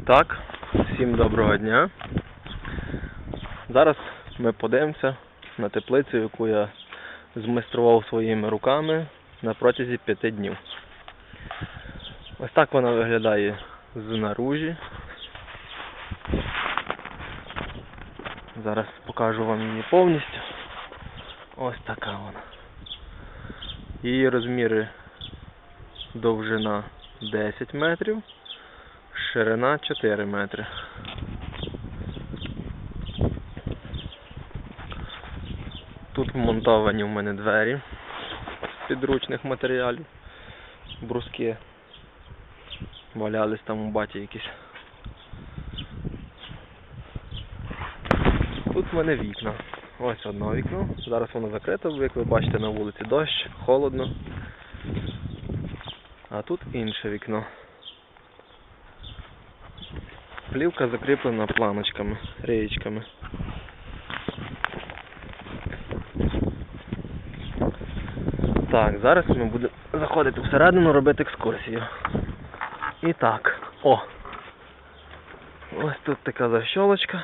І так, всім доброго дня. Зараз ми подивимося на теплицю, яку я змайстрував своїми руками на протязі п'яти днів. Ось так вона виглядає знаружі. Зараз покажу вам її повністю. Ось така вона. Її розміри довжина 10 метрів, ширина 4 метри. Тут вмонтовані в мене двері з підручних матеріалів. Бруски валялись там у баті якісь. Тут в мене вікна. Ось одне вікно. Зараз воно закрите, бо, як ви бачите на вулиці дощ, холодно. А тут інше вікно. Плівка закріплена планочками, реєчками. Так, зараз ми будемо заходити всередину, робити екскурсію. І так, о! Ось тут така защолочка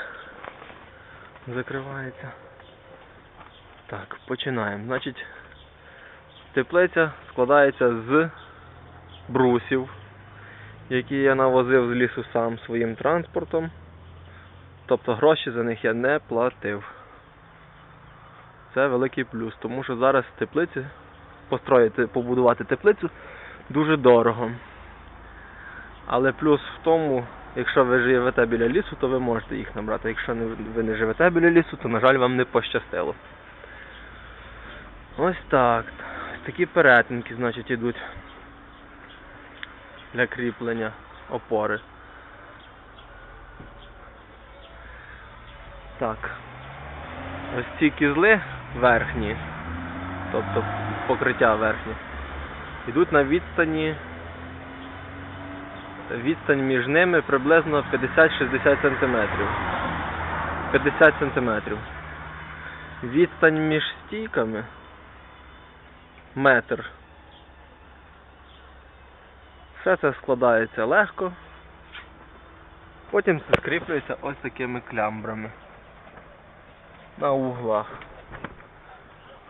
закривається. Так, починаємо. Значить, теплиця складається з брусів, які я навозив з лісу сам своїм транспортом. Тобто гроші за них я не платив. Це великий плюс, тому що зараз теплиці построїти, побудувати теплицю дуже дорого. Але плюс в тому, якщо ви живете біля лісу, то ви можете їх набрати. Якщо ви не живете біля лісу, то, на жаль, вам не пощастило. Ось так. Такі перетинки, значить, ідуть для кріплення опори. Так. Ось ці кізли верхні, тобто покриття верхнє, йдуть на відстані. Відстань між ними приблизно 50-60 см. 50 см. Відстань між стійками метр. Все це складається легко. Потім це скріплюється ось такими клямбрами на углах.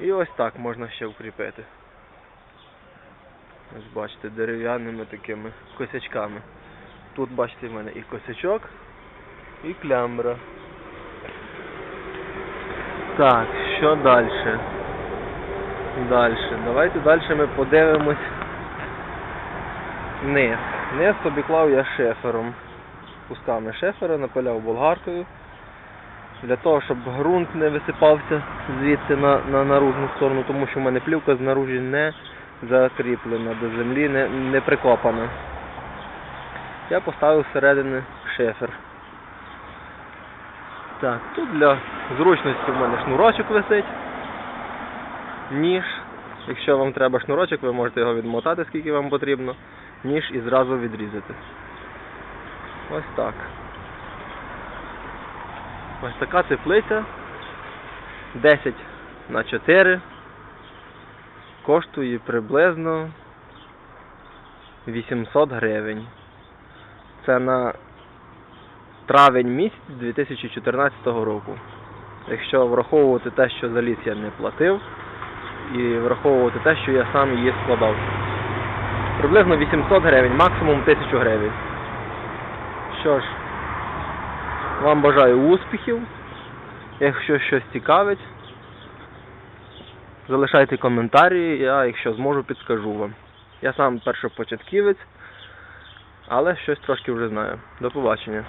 І ось так можна ще укріпити. Ось бачите, дерев'яними такими косячками. Тут бачите в мене і косячок, і клямбра. Так, що далі? Далі. Давайте далі ми подивимось низ. Низ обіклав я шифером. Кусками шифера напиляв болгаркою. Для того, щоб ґрунт не висипався звідси на, на наружну сторону, тому що в мене плівка знаружі не закріплена до землі, не, не прикопана. Я поставив всередини шифер. Так, тут для зручності в мене шнурочок висить. Ніж. Якщо вам треба шнурочок, ви можете його відмотати, скільки вам потрібно, ніж і зразу відрізати. Ось так. Ось така теплиця 10 на 4 коштує приблизно 800 гривень. Це на травень місяць 2014 року. Якщо враховувати те, що за ліс я не платив, і враховувати те, що я сам її складав. Приблизно 800 гривень, максимум 1000 гривень. Що ж, вам бажаю успіхів. Якщо щось цікавить, залишайте коментарі, я, якщо зможу, підскажу вам. Я сам першопочатківець, але щось трошки вже знаю. До побачення.